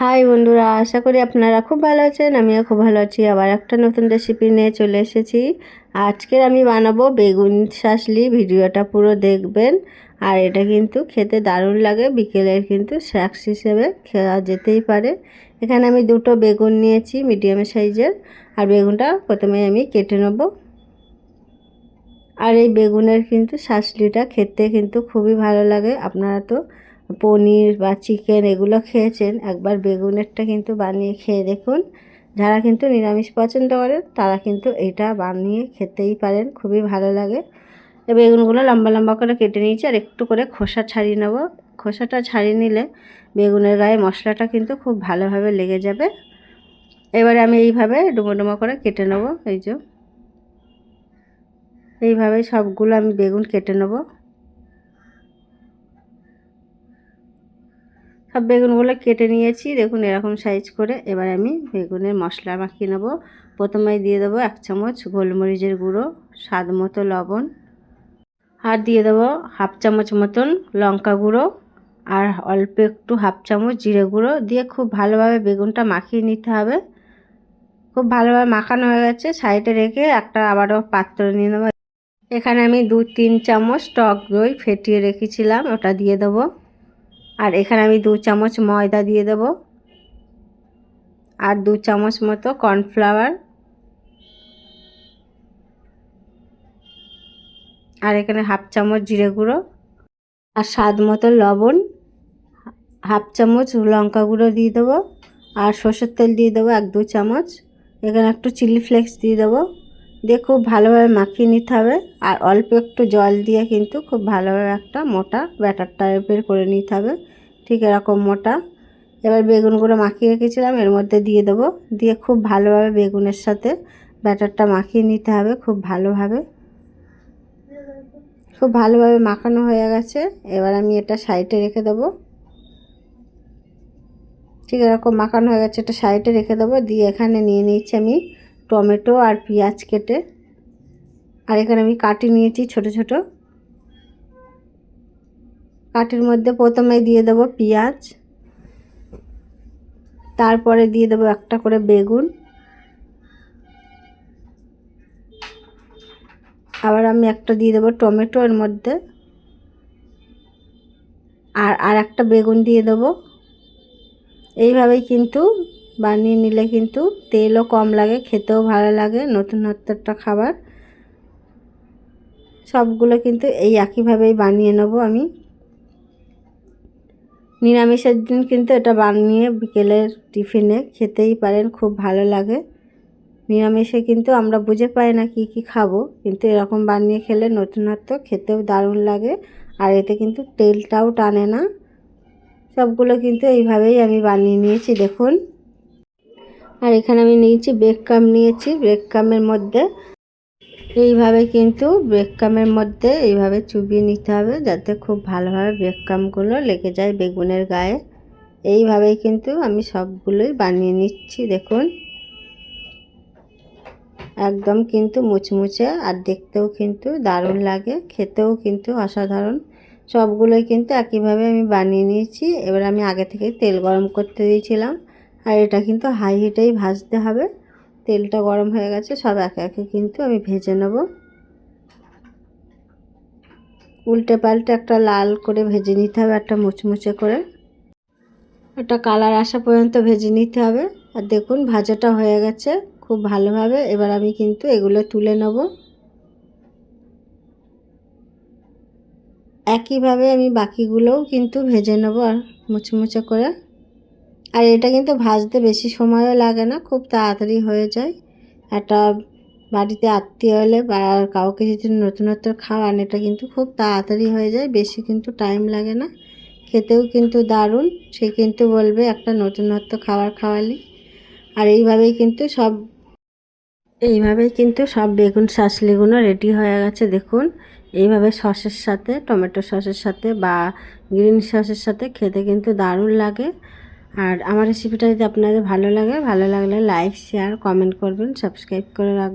High বন্ধুরা, আশা করি আপনারা খুব ভালো আছেন, আমিও খুব ভালো আছি। আবার একটা নতুন রেসিপি নিয়ে চলে এসেছি। আজকের আমি বানাবো বেগুন শাসলি, ভিডিওটা পুরো দেখবেন। আর এটা কিন্তু খেতে দারুণ লাগে বিকেলের কিন্তু স্ন্যাক্স হিসেবে খাওয়া যেতেই পারে। এখানে আমি দুটো বেগুন নিয়েছি মিডিয়াম সাইজের আর বেগুনটা প্রথমে আমি কেটে নেব। আর এই বেগুনের কিন্তু শাসলিটা খেতে কিন্তু খুবই ভালো লাগে, আপনারা তো পনির বা চিকেন এগুলো খেয়েছেন। একবার বেগুনেরটা কিন্তু বানিয়ে খেয়ে দেখুন। যারা কিন্তু নিরামিষ পছন্দ করেন, তারা কিন্তু এটা বানিয়ে খেতেই পারেন। খুবই ভালো লাগে। বেগুনগুলো লম্বা লম্বা করে কেটে নিয়েছি আর একটু করে খোসা ছাড়িয়ে নেব। খোসাটা ছাড়িয়ে নিলে বেগুনের গায়ে মশলাটা কিন্তু খুব ভালোভাবে লেগে যাবে। এবারে আমি এইভাবে ডুমো ডুমো করে কেটে নেব, এই যে। এইভাবে সবগুলো আমি বেগুন কেটে নেব। সব বেগুনগুলো কেটে নিয়েছি। দেখুন এরকম সাইজ করে। এবার আমি বেগুনের মশলা মাখিয়ে নেব। প্রথমে দিয়ে দেবো এক চামচ গোলমরিচের গুঁড়ো, স্বাদ মতো লবণ। আর দিয়ে দেবো হাফ চামচ মতন লঙ্কা গুঁড়ো। আর অল্প একটু হাফ চামচ জিরে গুঁড়ো। দিয়ে খুব ভালোভাবে বেগুনটা মাখিয়ে নিতে হবে। খুব ভালোভাবে মাখানো হয়ে গেছে। সাইডে রেখে একটা আবারও পাত্র নিয়ে নেব। এখানে আমি দু তিন চামচ টক দই ফেটিয়ে রেখেছিলাম। ওটা দিয়ে দেবো। আর এখানে আমি দু চামচ ময়দা দিয়ে দেব। আর দু চামচ মতো কর্নফ্লাওয়ার। আর এখানে হাফ চামচ জিরে গুঁড়ো। আর স্বাদ মতো লবণ। হাফ চামচ লঙ্কা গুঁড়ো দিয়ে দেবো। আর সর্ষের তেল দিয়ে দেবো এক দু চামচ। এখানে একটু চিলি ফ্লেক্স দিয়ে দেবো। দিয়ে খুব ভালোভাবে মাখিয়ে নিতে হবে। আর অল্প একটু জল দিয়ে কিন্তু খুব ভালোভাবে একটা মোটা ব্যাটার টাইপের করে নিতে হবে। ঠিক এরকম মোটা। এবার বেগুনগুলো মাখিয়ে রেখেছিলাম, এর মধ্যে দিয়ে দেবো। দিয়ে খুব ভালোভাবে বেগুনের সাথে ব্যাটারটা মাখিয়ে নিতে হবে খুব ভালোভাবে। খুব ভালোভাবে মাখানো হয়ে গেছে, এবার আমি এটা সাইডে রেখে দেবো। ঠিক এরকম মাখানো হয়ে গেছে, এটা সাইডে রেখে দেবো। দিয়ে এখানে নিয়ে নিচ্ছি আমি টমেটো আর পেঁয়াজ কেটে। আর এখানে আমি কাটি নিয়েছি ছোট ছোট। কাঠির মধ্যে প্রথমে দিয়ে দেবো পেঁয়াজ, তারপরে দিয়ে দেবো একটা করে বেগুন। আবার আমি একটা দিয়ে দেবো টমেটো এর মধ্যে। আর আর একটা বেগুন দিয়ে দেবো। এইভাবেই কিন্তু বানিয়ে নিলে কিন্তু তেলও কম লাগে, খেতেও ভালো লাগে নতুনত্ব একটা খাবার। সবগুলো কিন্তু এই একইভাবেই বানিয়ে নেব আমি। নিরামিষের দিন কিন্তু এটা বানিয়ে বিকেলের টিফিনে খেতেই পারেন, খুব ভালো লাগে। নিরামিষে কিন্তু আমরা বুঝে পাই না কি কি খাব, কিন্তু এরকম বানিয়ে খেলে নতুনত্ব খেতেও দারুণ লাগে। আর এতে কিন্তু তেলটাও টানে না। সবগুলো কিন্তু এইভাবেই আমি বানিয়ে নিয়েছি, দেখুন। আর এখানে আমি নিয়েছি ব্রেক কাম নিয়েছি ব্রেক কামের মধ্যে এইভাবে কিন্তু ব্রেককামের মধ্যে এইভাবে চুবিয়ে নিতে হবে যাতে খুব ভালোভাবে ব্রেককামগুলো লেগে যায় বেগুনের গায়ে। এইভাবেই কিন্তু আমি সবগুলোই বানিয়ে নিচ্ছি, দেখুন। একদম কিন্তু মুচমুচে আর দেখতেও কিন্তু দারুণ লাগে, খেতেও কিন্তু অসাধারণ। সবগুলোই কিন্তু একইভাবে আমি বানিয়ে নিয়েছি। এবার আমি আগে থেকে তেল গরম করতে দিয়েছিলাম আর এটা কিন্তু হাই হিটেই ভাজতে হবে। তেলটা গরম হয়ে গেছে, সব একে একে কিন্তু আমি ভেজে নেব। উল্টে পাল্টে একটা লাল করে ভেজে নিতে হবে, একটা মুচমুচে করে। একটা কালার আসা পর্যন্ত ভেজে নিতে হবে। আর দেখুন, ভাজাটা হয়ে গেছে খুব ভালোভাবে। এবার আমি কিন্তু এগুলো তুলে নেব। একইভাবে আমি বাকিগুলোও কিন্তু ভেজে নেব আর মুচমুচে করে। আর এটা কিন্তু ভাজতে বেশি সময়ও লাগে না, খুব তাড়াতাড়ি হয়ে যায়। একটা বাড়িতে আত্মীয় হলে বা কাউকে যদি নতুনত্ব খাওয়ান, এটা কিন্তু খুব তাড়াতাড়ি হয়ে যায়, বেশি কিন্তু টাইম লাগে না। খেতেও কিন্তু দারুণ, সে কিন্তু বলবে একটা নতুনত্ব খাবার খাওয়ালি। আর এইভাবেই কিন্তু সব, এইভাবেই কিন্তু সব বেগুন শাসলিগুলো রেডি হয়ে গেছে, দেখুন। এইভাবে সসের সাথে, টমেটো সসের সাথে বা গ্রিন সসের সাথে খেতে কিন্তু দারুণ লাগে। আর আমার রেসিপিটা যদি আপনাদের ভালো লাগে, ভালো লাগলে লাইক শেয়ার কমেন্ট করবেন সাবস্ক্রাইব করে রাখবেন।